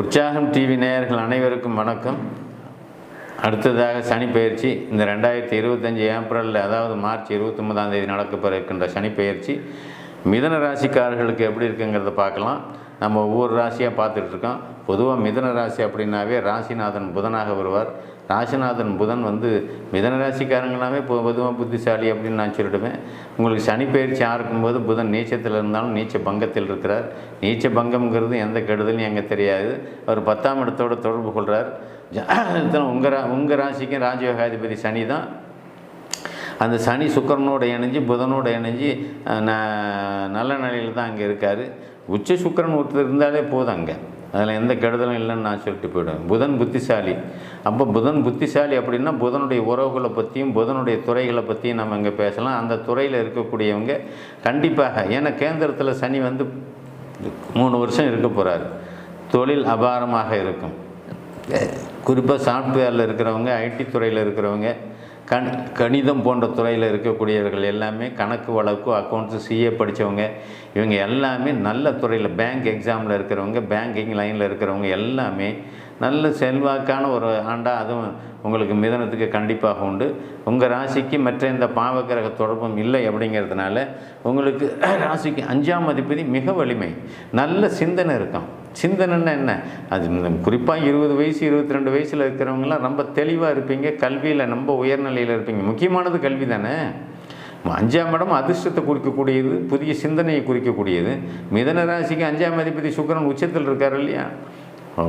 உற்சாகம் டிவி நேயர்கள் அனைவருக்கும் வணக்கம். அடுத்ததாக சனி பயிற்சி. இந்த ரெண்டாயிரத்தி இருபத்தஞ்சி ஏப்ரலில் அதாவது மார்ச் இருபத்தொம்பதாம் தேதி நடக்கப்பெற இருக்கின்ற சனி பயிற்சி. மிதன ராசிக்காரர்களுக்கு எப்படி இருக்குங்கிறத பார்க்கலாம். நம்ம ஒவ்வொரு ராசியாக பார்த்துட்ருக்கோம் பொதுவாக மிதன ராசி அப்படின்னாவே ராசிநாதன் புதனாக வருவார். ராசிநாதன் புதன் வந்து மிதன ராசிக்காரங்களாமே இப்போ பொதுவாக புத்திசாலி அப்படின்னு நான் சொல்லிடுவேன். உங்களுக்கு சனி பயிற்சியாக இருக்கும்போது புதன் நீச்சத்தில் இருந்தாலும் நீச்ச பங்கத்தில் இருக்கிறார். நீச்ச பங்கம்ங்கிறது எந்த கெடுதலும் எங்கே தெரியாது. அவர் பத்தாம் இடத்தோட தொடர்பு கொள்கிறார் உங்கள் ரா உங்கள் ராசிக்கும் ராஜயோகாதிபதி சனி தான். அந்த சனி சுக்கரனோட இணைஞ்சு புதனோட இணைஞ்சு ந- நல்ல நிலையில் தான் அங்கே இருக்கார். உச்ச சுக்கிரன் ஒருத்தர் இருந்தாலே போதும் அங்கே. அதில் எந்த கெடுதலும் இல்லைன்னு நான் சொல்லிட்டு போயிடுவேன். புதன் புத்திசாலி. அப்போ புதன் புத்திசாலி அப்படின்னா புதனுடைய உறவுகளை பற்றியும் புதனுடைய துறைகளை பற்றியும் நம்ம இங்கே பேசலாம். அந்த துறையில் இருக்கக்கூடியவங்க கண்டிப்பாக ஏன்னா கேந்திரத்தில் சனி வந்து மூணு வருஷம் இருக்க போகிறாரு தொழில் அபாரமாக இருக்கும். குறிப்பாக சாஃப்ட்வேரில் இருக்கிறவங்க ஐடி துறையில் இருக்கிறவங்க கண் கணிதம் போன்ற துறையில் இருக்கக்கூடியவர்கள் எல்லாமே கணக்கு வழக்கு அக்கௌண்ட்ஸு சிஏ படித்தவங்க இவங்க எல்லாமே நல்ல துறையில் பேங்க் எக்ஸாமில் இருக்கிறவங்க பேங்கிங் லைனில் இருக்கிறவங்க எல்லாமே நல்ல செல்வாக்கான ஒரு ஆண்டாக அதுவும் உங்களுக்கு மிதனத்துக்கு கண்டிப்பாக உண்டு. உங்கள் ராசிக்கு மற்ற இந்த பாவக்கிரக தொடர்பும் இல்லை அப்படிங்கிறதுனால உங்களுக்கு ராசிக்கு அஞ்சாம் அதிபதி மிக வலிமை. நல்ல சிந்தனை இருக்கும். சிந்தனைன்னா என்ன? அது குறிப்பாக இருபது வயசு இருபத்தி ரெண்டு வயசில் இருக்கிறவங்களாம் ரொம்ப தெளிவாக இருப்பீங்க. கல்வியில் ரொம்ப உயர்நிலையில் இருப்பீங்க. முக்கியமானது கல்வி தானே? அஞ்சாம் இடம் அதிர்ஷ்டத்தை குறிக்கக்கூடியது புதிய சிந்தனையை குறிக்கக்கூடியது. மிதன ராசிக்கு அஞ்சாம் அதிபதி சுக்கிரன் உச்சத்தில் இருக்கார் இல்லையா?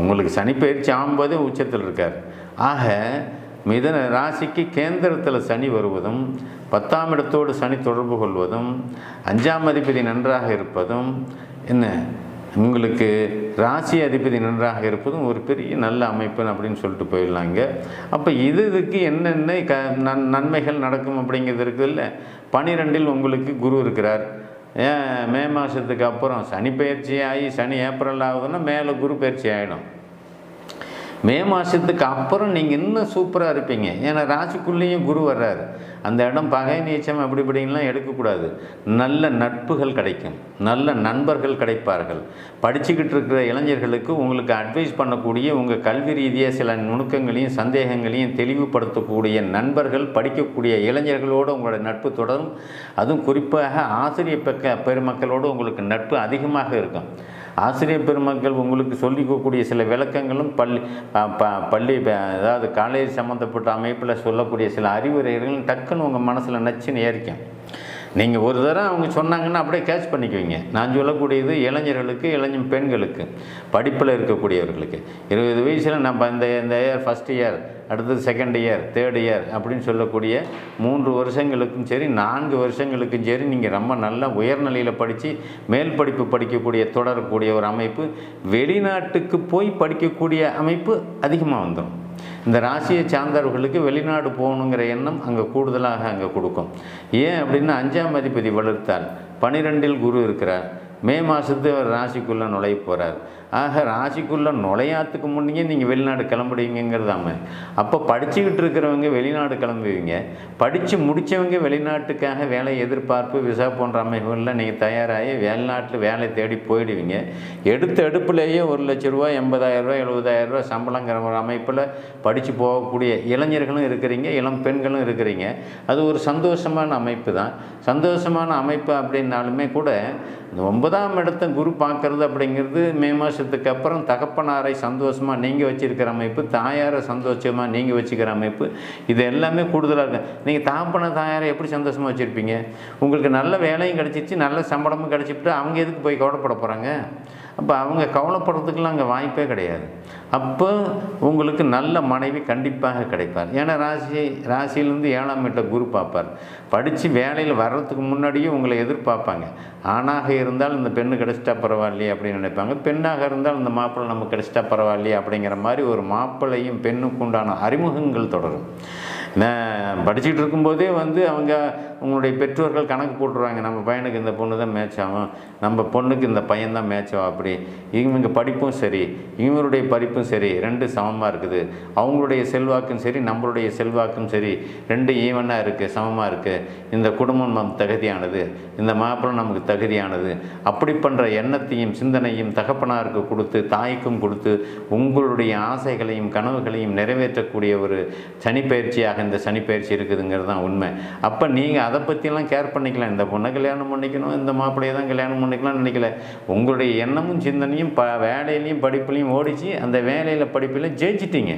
உங்களுக்கு சனிப்பயிற்சி ஆகும்போதே உச்சத்தில் இருக்கார். ஆக மிதன ராசிக்கு கேந்திரத்தில் சனி வருவதும் பத்தாம் இடத்தோடு சனி தொடர்பு கொள்வதும் அஞ்சாம் அதிபதி நன்றாக இருப்பதும் என்ன? உங்களுக்கு ராசி அதிபதி நன்றாக இருப்பதும் ஒரு பெரிய நல்ல அமைப்பு அப்படின்னு சொல்லிட்டு போயிடலாங்க அப்போ இது இதுக்கு என்னென்ன க நன் நன்மைகள் நடக்கும் அப்படிங்கிறது இருக்குதுல்ல பனிரெண்டில் உங்களுக்கு குரு இருக்கிறார். ஏன் மே மாதத்துக்கு அப்புறம் சனி பயிற்சி ஆகி சனி ஏப்ரல் ஆகுதுன்னா மேலே குரு பயிற்சி ஆகிடும் மே மாதத்துக்கு அப்புறம் நீங்கள் இன்னும் சூப்பராக இருப்பீங்க. ஏன்னா ராசிக்குள்ளேயும் குரு வர்றாரு. அந்த இடம் பகை நீச்சம் அப்படி இப்படின்லாம் எடுக்கக்கூடாது. நல்ல நட்புகள் கிடைக்கும். நல்ல நண்பர்கள் கிடைப்பார்கள். படிச்சுக்கிட்டு இருக்கிற இளைஞர்களுக்கு உங்களுக்கு அட்வைஸ் பண்ணக்கூடிய உங்கள் கல்வி ரீதியாக சில நுணுக்கங்களையும் சந்தேகங்களையும் தெளிவுபடுத்தக்கூடிய நண்பர்கள் படிக்கக்கூடிய இளைஞர்களோடு உங்களோட நட்பு தொடரும். அதுவும் குறிப்பாக ஆசிரியர் பெக்க பெருமக்களோடு உங்களுக்கு நட்பு அதிகமாக இருக்கும். ஆசிரியர் பெருமக்கள் உங்களுக்கு சொல்லிக்கக்கூடிய சில விளக்கங்களும் பள்ளி ப- பள்ளி அதாவது காலேஜ் சம்மந்தப்பட்ட அமைப்பில் சொல்லக்கூடிய சில அறிவுரைகளும் டக்குன்னு உங்கள் மனசில் நச்சுன்னு ஏறிக்கும். நீங்கள் ஒரு தடவை அவங்க சொன்னாங்கன்னா அப்படியே கேட்ச் பண்ணிக்குவீங்க. நான் சொல்லக்கூடியது இளைஞர்களுக்கு இளைஞர் பெண்களுக்கு படிப்பில் இருக்கக்கூடியவர்களுக்கு. இருபது வயசில் நம்ம இந்த இந்த இயர் ஃபஸ்ட் இயர் அடுத்தது செகண்ட் இயர் தேர்ட் இயர் அப்படின்னு சொல்லக்கூடிய மூன்று வருஷங்களுக்கும் சரி நான்கு வருஷங்களுக்கும் சரி நீங்கள் ரொம்ப நல்லா உயர்நிலையில் படித்து மேல் படிப்பு படிக்கக்கூடிய தொடரக்கூடிய ஒரு அமைப்பு வெளிநாட்டுக்கு போய் படிக்கக்கூடிய அமைப்பு அதிகமாக வந்துடும் இந்த ராசியை சார்ந்தவர்களுக்கு வெளிநாடு போகணுங்கிற எண்ணம் அங்கே கூடுதலாக அங்கே கொடுக்கும். ஏன் அப்படின்னா அஞ்சாம் அதிபதி வளர்த்தால் பனிரெண்டில் குரு இருக்கிறார். மே மாதத்து அவர் ராசிக்குள்ளே நுழைய போகிறார் ஆக ராசிக்குள்ளே நுழையாத்துக்கு முன்னே நீங்கள் வெளிநாடு கிளம்புடுவீங்கிறதாம அப்போ படிச்சுக்கிட்டு இருக்கிறவங்க வெளிநாடு கிளம்புவீங்க. படித்து முடித்தவங்க வெளிநாட்டுக்காக வேலை எதிர்பார்ப்பு விசா போன்ற அமைப்புகளில் நீங்கள் தயாராகி வெளிநாட்டில் வேலை தேடி போயிடுவீங்க. எடுத்த எடுப்புலேயே ஒரு லட்ச ரூபா எண்பதாயிரரூவா எழுபதாயிரரூவா சம்பளங்கிற ஒரு அமைப்பில் படித்து போகக்கூடிய இளைஞர்களும் இருக்கிறீங்க இளம் பெண்களும் இருக்கிறீங்க. அது ஒரு சந்தோஷமான அமைப்பு தான். சந்தோஷமான அமைப்பு அப்படின்னாலுமே கூட இந்த ஒன்பதாம் இடத்த குரு பார்க்குறது அப்படிங்கிறது மே மாதத்துக்கு அப்புறம் தகப்பனாரை சந்தோஷமாக நீங்கள் வச்சுருக்கிற அமைப்பு தாயாரை சந்தோஷமாக நீங்கள் வச்சுக்கிற அமைப்பு. இது எல்லாமே கூடுதலாக இருக்கு. நீங்கள் தகப்பனை தாயாரை எப்படி சந்தோஷமாக வச்சுருப்பீங்க? உங்களுக்கு நல்ல வேலையும் கிடச்சிச்சு நல்ல சம்பளமும் கிடச்சிட்டு அவங்க எதுக்கு போய் கவலைப்பட போகிறாங்க அப்போ அவங்க கவலைப்படுறதுக்கெல்லாம் அங்கே வாய்ப்பே கிடையாது. அப்போ உங்களுக்கு நல்ல மனைவி கண்டிப்பாக கிடைப்பார். ஏன்னா ராசி ராசியிலேருந்து ஏழாம் வீட்டை குரு பார்ப்பார். படித்து வேலையில் வர்றதுக்கு முன்னாடியே உங்களை எதிர்பார்ப்பாங்க. ஆணாக இருந்தால் இந்த பெண்ணு கிடச்சிட்டா பரவாயில்லையே அப்படின்னு நினைப்பாங்க. பெண்ணாக இருந்தால் இந்த மாப்பிள்ளை நமக்கு கிடச்சிட்டா பரவாயில்லையே அப்படிங்கிற மாதிரி ஒரு மாப்பிள்ளையும் பெண்ணுக்கு உண்டான அறிமுகங்கள் தொடரும். படிச்சுட்டு இருக்கும்போதே வந்து அவங்க உங்களுடைய பெற்றோர்கள் கணக்கு போட்டுருவாங்க. நம்ம பையனுக்கு இந்த பொண்ணு தான் மேட்ச் ஆகும். நம்ம பொண்ணுக்கு இந்த பையன் தான் மேட்ச் ஆகும் அப்படி. இவங்க படிப்பும் சரி இவங்களுடைய படிப்பும் சரி ரெண்டு சமமாக இருக்குது. அவங்களுடைய செல்வாக்கும் சரி நம்மளுடைய செல்வாக்கும் சரி ரெண்டு ஈவனாக இருக்குது சமமாக இருக்குது இந்த குடும்பம் நம் தகுதியானது இந்த மாப்பிளம் நமக்கு தகுதியானது. அப்படி பண்ணுற எண்ணத்தையும் சிந்தனையும் தகப்பனாருக்கு கொடுத்து தாய்க்கும் கொடுத்து உங்களுடைய ஆசைகளையும் கனவுகளையும் நிறைவேற்றக்கூடிய ஒரு சனி பயிற்சியாக இந்த சனிப்பயிற்சி இருக்குதுங்கிறது தான் உண்மை. அப்போ நீங்கள் அதை பற்றியெல்லாம் கேர் பண்ணிக்கலாம் இந்த பொண்ணை கல்யாணம் பண்ணிக்கணும் இந்த மாப்பிள்ளையை தான் கல்யாணம் பண்ணிக்கலாம்னு நினைக்கல. உங்களுடைய எண்ணமும் சிந்தனையும் ப வேலையிலையும் படிப்புலையும் ஓடிச்சு அந்த வேலையில் படிப்பில் ஜெயிச்சிட்டிங்க.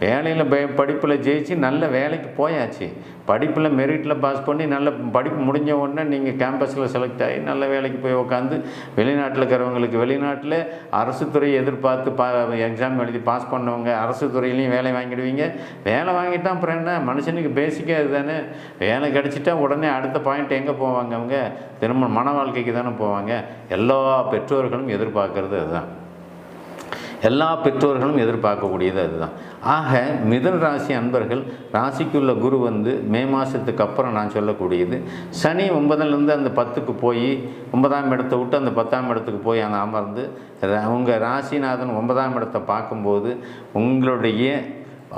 வேலையில் ப படிப்பில் ஜெயிச்சு நல்ல வேலைக்கு போயாச்சு. படிப்பில் மெரிட்டில் பாஸ் பண்ணி நல்ல படிப்பு முடிஞ்ச உடனே நீங்கள் கேம்பஸில் செலக்ட் ஆகி நல்ல வேலைக்கு போய் உட்காந்து வெளிநாட்டில் இருக்கிறவங்களுக்கு வெளிநாட்டில் அரசு துறை எதிர்பார்த்து பா எக்ஸாம் எழுதி பாஸ் பண்ணவங்க அரசு துறையிலையும் வேலை வாங்கிடுவீங்க. வேலை வாங்கிட்டா அப்புறம் என்ன? மனுஷனுக்கு பேசிக்காக இதுதானே வேலை கிடச்சிட்டா உடனே அடுத்த பாயிண்ட் எங்கே போவாங்க அவங்க? திரும்ப மன வாழ்க்கைக்கு தானே போவாங்க. எல்லா பெற்றோர்களும் எதிர்பார்க்கறது அதுதான். எல்லா பெற்றோர்களும் எதிர்பார்க்கக்கூடியது அதுதான். ஆக மிதன் ராசி அன்பர்கள் ராசிக்குள்ள குரு வந்து மே மாதத்துக்கு அப்புறம் நான் சொல்லக்கூடியது. சனி ஒன்பதுலேருந்து அந்த பத்துக்கு போய் ஒன்பதாம் இடத்தை விட்டு அந்த பத்தாம் இடத்துக்கு போய் அங்கே அமர்ந்து உங்கள் ராசிநாதன் ஒன்பதாம் இடத்தை பார்க்கும்போது உங்களுடைய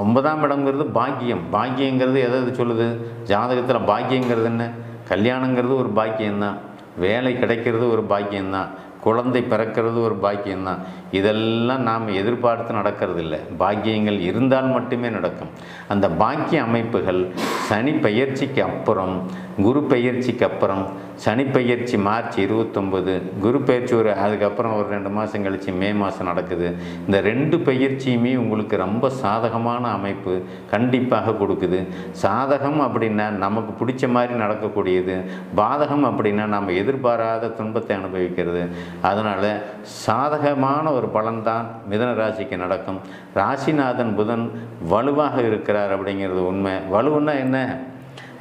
ஒன்பதாம் இடங்கிறது பாக்கியம். பாக்கியங்கிறது எதை எது சொல்லுது? ஜாதகத்தில் பாக்கியங்கிறது என்ன? கல்யாணங்கிறது ஒரு பாக்கியம்தான். வேலை கிடைக்கிறது ஒரு பாக்கியம்தான். குழந்தை பிறக்கிறது ஒரு பாக்கியம்தான். இதெல்லாம் நாம் எதிர்பார்த்து நடக்கிறது இல்லை பாக்கியங்கள் இருந்தால் மட்டுமே நடக்கும். அந்த பாக்கிய அமைப்புகள் சனி பயிற்சிக்கு அப்புறம் குரு பயிற்சிக்கு அப்புறம் சனி பயிற்சி மார்ச் இருபத்தொம்பது குரு பயிற்சி ஒரு அதுக்கப்புறம் ஒரு ரெண்டு மாதம் கழித்து மே மாதம் நடக்குது. இந்த ரெண்டு பயிற்சியுமே உங்களுக்கு ரொம்ப சாதகமான அமைப்பு கண்டிப்பாக கொடுக்குது. சாதகம் அப்படின்னா நமக்கு பிடிச்ச மாதிரி நடக்கக்கூடியது. பாதகம் அப்படின்னா நம்ம எதிர்பாராத துன்பத்தை அனுபவிக்கிறது. அதனால் சாதகமான ஒரு பலன்தான் மிதன ராசிக்கு நடக்கும். ராசிநாதன் புதன் வலுவாக இருக்கிறார் அப்படிங்கிறது உண்மை. வலுவுன்னா என்ன?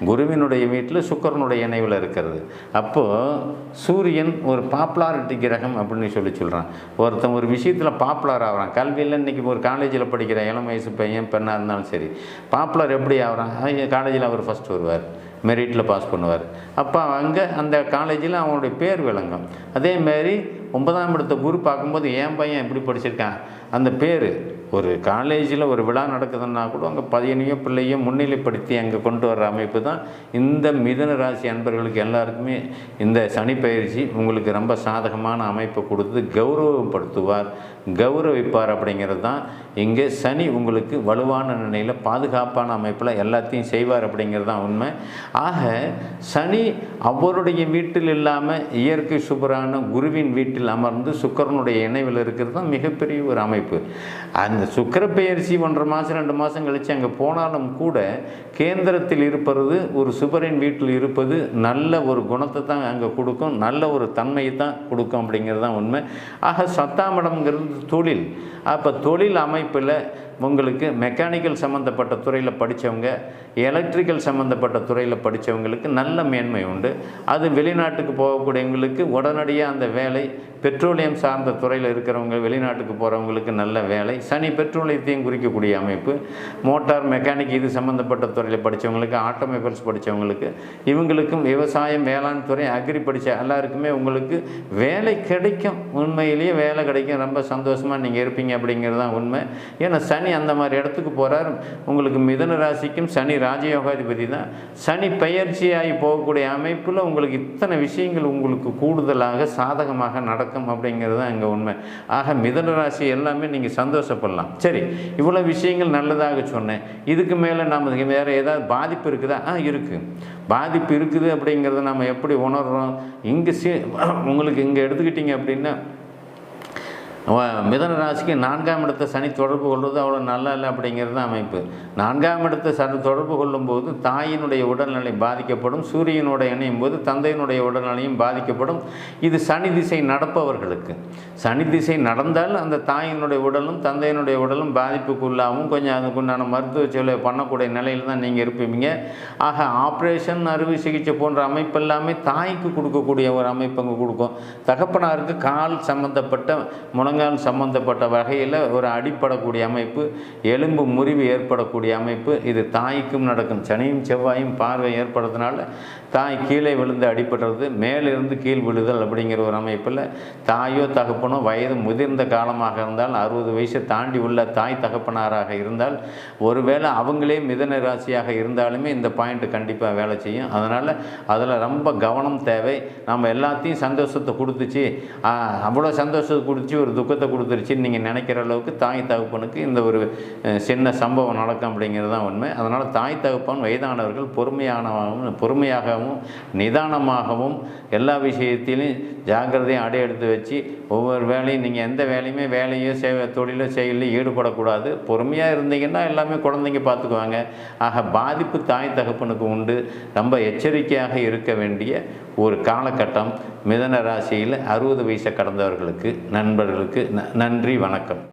குருவினுடைய வீட்டில் சுக்கரனுடைய இணைவில் இருக்கிறது. அப்போது சூரியன் ஒரு பாப்புலாரிட்டி கிரகம் அப்படின்னு சொல்லி சொல்கிறான் ஒருத்தன் ஒரு விஷயத்தில் பாப்புலர் ஆகிறான். கல்வியில் இன்றைக்கி ஒரு காலேஜில் படிக்கிற இளம் வயசு பையன் பெண்ணாக இருந்தாலும் சரி பாப்புலர் எப்படி ஆகிறான்? காலேஜில் அவர் ஃபஸ்ட் வருவார். மெரிட்டில் பாஸ் பண்ணுவார். அப்போ அங்கே அந்த காலேஜில் அவனுடைய பேர் விளங்கும். அதேமாரி ஒன்பதாம் இடத்த குரு பார்க்கும்போது என் பையன் எப்படி படிச்சிருக்கான். அந்த பேர் ஒரு காலேஜில் ஒரு விழா நடக்குதுன்னா கூட அங்கே பையனையோ பிள்ளையோ முன்னிலைப்படுத்தி அங்கே கொண்டு வர்ற அமைப்பு தான் இந்த மிதன ராசி அன்பர்களுக்கு எல்லாருக்குமே இந்த சனி பயிற்சி உங்களுக்கு ரொம்ப சாதகமான அமைப்பை கொடுத்து கௌரவப்படுத்துவார். கௌரவிப்பார் அப்படிங்கிறது தான். இங்கே சனி உங்களுக்கு வலுவான நிலையில் பாதுகாப்பான அமைப்பில் எல்லாத்தையும் செய்வார் அப்படிங்கிறது தான் உண்மை. ஆக சனி அவருடைய வீட்டில் இல்லாமல் இயற்கை சுபரான குருவின் வீட்டில் அமர்ந்து சுக்கரனுடைய இணைவில் இருக்கிறது தான் மிகப்பெரிய ஒரு அமைப்பு. அந்த சுக்கர பெயர்ச்சி ஒன்றரை மாதம் ரெண்டு மாதம் கழித்து அங்கே போனாலும் கூட கேந்திரத்தில் இருப்பது ஒரு சுபரின் வீட்டில் இருப்பது நல்ல ஒரு குணத்தை தான் அங்கே கொடுக்கும் நல்ல ஒரு தன்மையை தான் கொடுக்கும் அப்படிங்கிறது தான் உண்மை. ஆக சத்தாமடம்ங்கிறது தொழில். அப்போ தொழில் அமைப்பில் உங்களுக்கு மெக்கானிக்கல் சம்மந்தப்பட்ட துறையில் படித்தவங்க எலக்ட்ரிக்கல் சம்மந்தப்பட்ட துறையில் படித்தவங்களுக்கு நல்ல மேன்மை உண்டு. அது வெளிநாட்டுக்கு போகக்கூடியவங்களுக்கு உடனடியாக அந்த வேலை பெட்ரோலியம் சார்ந்த துறையில் இருக்கிறவங்க வெளிநாட்டுக்கு போகிறவங்களுக்கு நல்ல வேலை சனி பெட்ரோலியத்தையும் குறிக்கக்கூடிய அமைப்பு. மோட்டார் மெக்கானிக் இது சம்மந்தப்பட்ட துறையில் படித்தவங்களுக்கு ஆட்டோமொபைல்ஸ் படித்தவங்களுக்கு இவங்களுக்கும் விவசாயம் வேளாண் துறை அக்ரி படித்த எல்லாருக்குமே உங்களுக்கு வேலை கிடைக்கும். உண்மையிலேயே வேலை கிடைக்கும். ரொம்ப சந்தோஷமாக நீங்கள் இருப்பீங்க அப்படிங்கிறது தான் உண்மை. ஏன்னா சனி அந்த மாதிரி இடத்துக்கு போகிறார் உங்களுக்கு மிதன ராசிக்கும் சனி ராஜயோகாதிபதி தான். சனி பயிற்சியாகி போகக்கூடிய அமைப்பில் உங்களுக்கு இத்தனை விஷயங்கள் உங்களுக்கு கூடுதலாக சாதகமாக நடக்கும் அப்படிங்கிறது தான் இங்கே உண்மை. ஆக மிதன ராசி எல்லாமே நீங்கள் சந்தோஷப்படலாம். சரி இவ்வளோ விஷயங்கள் நல்லதாக சொன்னேன். இதுக்கு மேலே நாம் வேறு ஏதாவது பாதிப்பு இருக்குதா? ஆ இருக்குது பாதிப்பு இருக்குது அப்படிங்கிறத நம்ம எப்படி உணர்கிறோம் இங்கே சி உங்களுக்கு இங்கே எடுத்துக்கிட்டிங்க அப்படின்னா மிதன ராசிக்கு நான்காம் இடத்தை சனி தொடர்பு கொள்வது அவ்வளோ நல்லா இல்லை அப்படிங்கிறது தான் அமைப்பு. நான்காம் இடத்தை சனி தொடர்பு கொள்ளும்போது தாயினுடைய உடல்நிலை பாதிக்கப்படும் சூரியனோட இணையும் போது தந்தையினுடைய உடல்நிலையும் பாதிக்கப்படும். இது சனி திசை நடப்பவர்களுக்கு. சனி திசை நடந்தால் அந்த தாயினுடைய உடலும் தந்தையினுடைய உடலும் பாதிப்புக்குள்ளாகவும் கொஞ்சம் அதுக்குண்டான மருத்துவ செலவை பண்ணக்கூடிய நிலையில் தான் நீங்கள் இருப்பீங்க. ஆக ஆப்ரேஷன் அறுவை சிகிச்சை போன்ற அமைப்பு எல்லாமே தாய்க்கு கொடுக்கக்கூடிய ஒரு அமைப்பு அங்கே கொடுக்கும். தகப்பனாருக்கு கால் சம்மந்தப்பட்ட முழங்க முழங்கால் சம்பந்தப்பட்ட வகையில் ஒரு அடிப்படக்கூடிய அமைப்பு எலும்பு முறிவு ஏற்படக்கூடிய அமைப்பு இது தாய்க்கும் நடக்கும். சனியும் செவ்வாயும் பார்வை ஏற்படுறதுனால தாய் கீழே விழுந்து அடிபடுறது மேலிருந்து கீழ் விழுதல் அப்படிங்கிற ஒரு அமைப்பில் தாயோ தகப்பனோ வயது முதிர்ந்த காலமாக இருந்தால் அறுபது வயசை தாண்டி உள்ள தாய் தகப்பனாராக இருந்தால் ஒருவேளை அவங்களே மிதன ராசியாக இருந்தாலுமே இந்த பாயிண்ட் கண்டிப்பாக வேலை செய்யும். அதனால் அதில் ரொம்ப கவனம் தேவை. நம்ம எல்லாத்தையும் சந்தோஷத்தை கொடுத்துச்சு அவ்வளோ சந்தோஷத்தை கொடுத்துச்சு ஒரு துக்கத்தை கொடுத்துருச்சுன்னு நீங்கள் நினைக்கிற அளவுக்கு தாய் தகப்பனுக்கு இந்த ஒரு சின்ன சம்பவம் நடக்கும் அப்படிங்கிறது தான் உண்மை. அதனால் தாய் தகப்பன் வயதானவர்கள் பொறுமையானவாகவும் பொறுமையாகவும் நிதானமாகவும் எல்லா விஷயத்திலும் ஜாக்கிரதையும் அடைய எடுத்து வச்சு ஒவ்வொரு வேலையும் நீங்கள் எந்த வேலையுமே வேலையோ செய் தொழிலோ செயலையும் ஈடுபடக்கூடாது. பொறுமையாக இருந்தீங்கன்னா எல்லாமே குழந்தைங்க பார்த்துக்குவாங்க. ஆக பாதிப்பு தாய் தகப்பனுக்கு உண்டு. ரொம்ப எச்சரிக்கையாக இருக்க வேண்டிய ஒரு காலகட்டம் மிதன ராசியில் அறுபது வயசை கடந்தவர்களுக்கு நண்பர்களுக்கு ந- நன்றி வணக்கம்.